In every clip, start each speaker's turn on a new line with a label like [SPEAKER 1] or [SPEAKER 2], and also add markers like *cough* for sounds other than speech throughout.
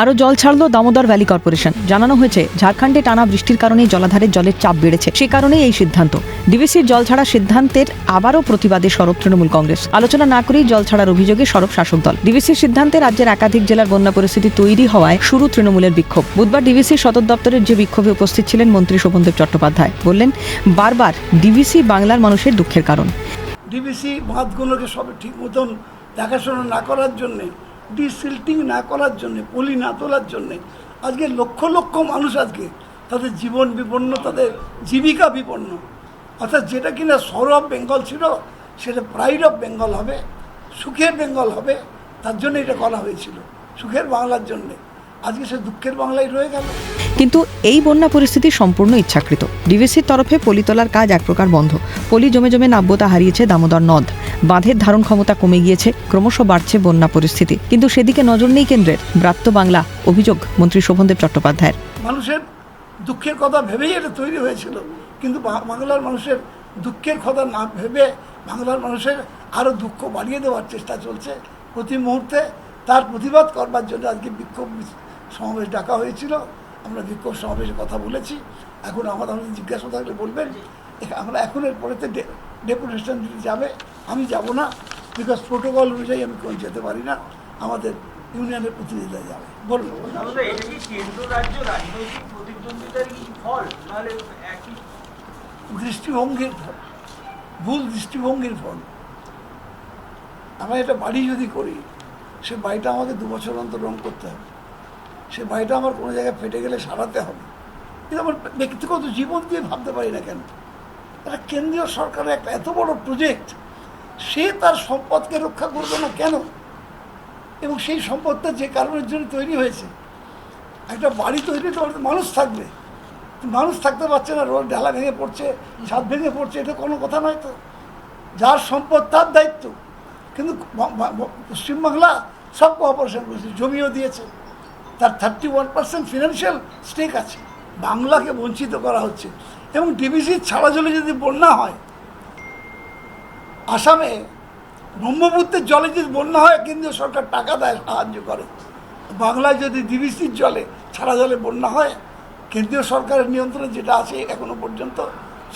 [SPEAKER 1] আরও জল ছাড়ল Damodar valley corporation. জানানো হয়েছে, ঝাড়খণ্ডে টানা বৃষ্টির কারণেই জলাধারের জলের চাপ বেড়েছে। সে কারণেই এই সিদ্ধান্ত। ডিভিসির জল ছাড়া সিদ্ধান্তের আবারও প্রতিবাদে সরব তৃণমূল কংগ্রেস। আলোচনা না করেই জল ছাড়ার অভিযোগে সরব শাসক দল। ডিভিসির সিদ্ধান্তে রাজ্যের একাধিক জেলার বন্যা পরিস্থিতি তৈরি হওয়ায় শুরু তৃণমূলের বিক্ষোভ। বুধবার ডিভিসির সদর দপ্তরের যে বিক্ষোভে উপস্থিত ছিলেন মন্ত্রী শোভনদেব চট্টোপাধ্যায়। বললেন, বারবার ডিভিসি বাংলার মানুষের দুঃখের কারণ।
[SPEAKER 2] ডিবিসি বাঁধগুলোকে সব ঠিক মতন দেখাশোনা না করার জন্যে ডিসিল্টিং না করার জন্যে, পলি না তোলার জন্যে, আজকে লক্ষ লক্ষ মানুষ আজকে তাদের জীবন বিপন্ন, তাদের জীবিকা বিপন্ন। অর্থাৎ যেটা কিনা সর অফ বেঙ্গল ছিল, সেটা প্রাইড অফ বেঙ্গল হবে, সুখের বেঙ্গল হবে, তার জন্য এটা করা হয়েছিল, সুখের বাংলার জন্যে। আজকে সে দুঃখের বাংলায় রয়ে গেল।
[SPEAKER 1] কিন্তু এই বন্যা পরিস্থিতি সম্পূর্ণ ইচ্ছাকৃত। ডিভিসির তরফে পলি তোলার কাজ এক প্রকার বন্ধ। পলি জমে জমে নাব্যতা হারিয়েছে দামোদর নদ। বাঁধের ধারণ ক্ষমতা কমে গিয়েছে, ক্রমশ বাড়ছে বন্যা পরিস্থিতি। কিন্তু সেদিকে নজর নেই কেন্দ্রের। ব্রাত্য বাংলা, অভিযোগ, মন্ত্রী শোভনদেব চট্টোপাধ্যায়ের।
[SPEAKER 2] মানুষের দুঃখের কথা ভেবেই এটা তৈরি হয়েছিল। কিন্তু বাংলার মানুষের দুঃখের কথা না ভেবে বাংলার মানুষের আরও দুঃখ বাড়িয়ে দেওয়ার চেষ্টা চলছে। প্রতি মুহূর্তে তার প্রতিবাদ করবার জন্য আজকে বিক্ষোভ সমাবেশ ডাকা হয়েছিল। আমরা বিক্ষোভ সমাবেশে কথা বলেছি। এখন আমাদের আমাদের জিজ্ঞাসা থাকলে বলবেন *laughs* আমরা এখন এর পরেতে ডেপুটেশন দিতে যাবে আমি যাব না বিকজ প্রোটোকল অনুযায়ী আমি কোনো যেতে পারি না আমাদের ইউনিয়নের প্রতিনিধিরা যাবে। বলুন।
[SPEAKER 3] এটা
[SPEAKER 2] দৃষ্টিভঙ্গির ফল। ভুল দৃষ্টিভঙ্গির ফল। আমরা একটা বাড়ি যদি করি সে বাড়িটা আমাকে দু বছর অন্তর রং করতে হবে। সে বাড়িটা আমার কোনো জায়গায় ফেটে গেলে সারাতে হবে। কিন্তু আমার ব্যক্তিগত জীবন দিয়ে ভাবতে পারি না কেন? একটা কেন্দ্রীয় সরকারের একটা এত বড় প্রজেক্ট সে তার সম্পদকে রক্ষা করবে না কেন? এবং সেই সম্পদটা যে কারণের জন্য তৈরি হয়েছে, একটা বাড়ি তৈরি তো মানুষ থাকবে। মানুষ থাকতে পারছে না, রোড ঢালা ভেঙে পড়ছে, ছাদ ভেঙে পড়ছে, এটা কোনো কথা নয় তো। যার সম্পদ তার দায়িত্ব। কিন্তু পশ্চিমবাংলা সব কোঅপারেশন করেছে জমিও দিয়েছে। তার thirty one percent financial stake আছে। বাংলাকে বঞ্চিত করা হচ্ছে। এবং ডিবিসির ছাড়া জলে যদি বন্যা হয়, আসামে ব্রহ্মপুত্রের জলে যদি বন্যা হয়, কেন্দ্রীয় সরকার টাকা দেয়, সাহায্য করে। বাংলায় যদি ডিবিসির জলে ছাড়া জলে বন্যা হয়, কেন্দ্রীয় সরকারের নিয়ন্ত্রণে যেটা আছে এখনও পর্যন্ত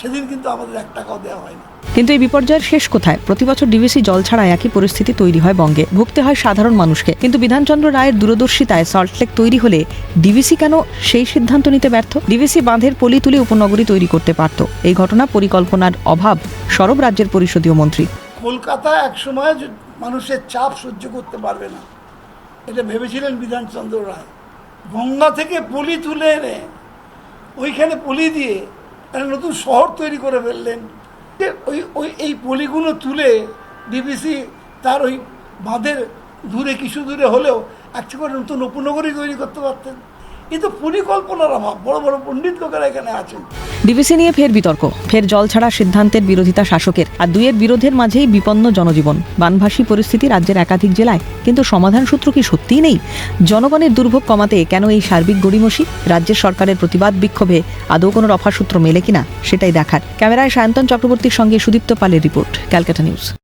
[SPEAKER 2] সেদিন কিন্তু আমাদের এক টাকাও দেওয়া হয়নি।
[SPEAKER 1] কিন্তু এই বিপর্যয়ের শেষ কোথায়? প্রতি বছর ডিভিসি জল ছাড়া একই পরিস্থিতি তৈরি হয় বঙ্গে। ভুগতে হয় সাধারণ মানুষকে। কিন্তু বিধানচন্দ্র রায়ের দূরদর্শিতায় সল্টলেক তৈরি হলে ডিভিসি কেন সেই সিদ্ধান্ত নিতে ব্যর্থ? ডিভিসি বাঁধের পলি তুলে উপনগরী তৈরি করতে পারত। এই ঘটনা পরিকল্পনার অভাব সরব রাজ্যের পরিষদীয় মন্ত্রী।
[SPEAKER 2] কলকাতা একসময় মানুষের চাপ সহ্য করতে পারবে না। এটা ভেবেছিলেন বিধানচন্দ্র রায়। গঙ্গা থেকে পলি তুলে এনে ওইখানে পলি দিয়ে একটা নতুন শহর তৈরি করে ফেললেন। ওই ওই, এই পলিগুলো তুলে ডিবিসি তার ওই বাঁধের দূরে, কিছু দূরে হলেও একটা করে নতুন উপনগরী তৈরি করতে পারতেন। কিন্তু পরিকল্পনার অভাব। বড় বড় পণ্ডিত লোকেরা এখানে আছেন।
[SPEAKER 1] ডিভিসি নিয়ে ফের বিতর্ক। ফের জল ছাড়া সিদ্ধান্তের বিরোধিতা শাসকের। আর দুইয়ের বিরোধের মাঝেই বিপন্ন জনজীবন। বানভাসী পরিস্থিতি রাজ্যের একাধিক জেলায়। কিন্তু সমাধান সূত্র কি সত্যিই নেই? জনগণের দুর্ভোগ কমাতে কেন এই সার্বিক গড়িমসি? রাজ্যের সরকারের প্রতিবাদ বিক্ষোভে আদৌ কোনো রফা সূত্র মেলে কিনা, সেটাই দেখার। ক্যামেরায় সায়ন্তন চক্রবর্তীর সঙ্গে সুদীপ্ত পালের রিপোর্ট, ক্যালকাটা নিউজ।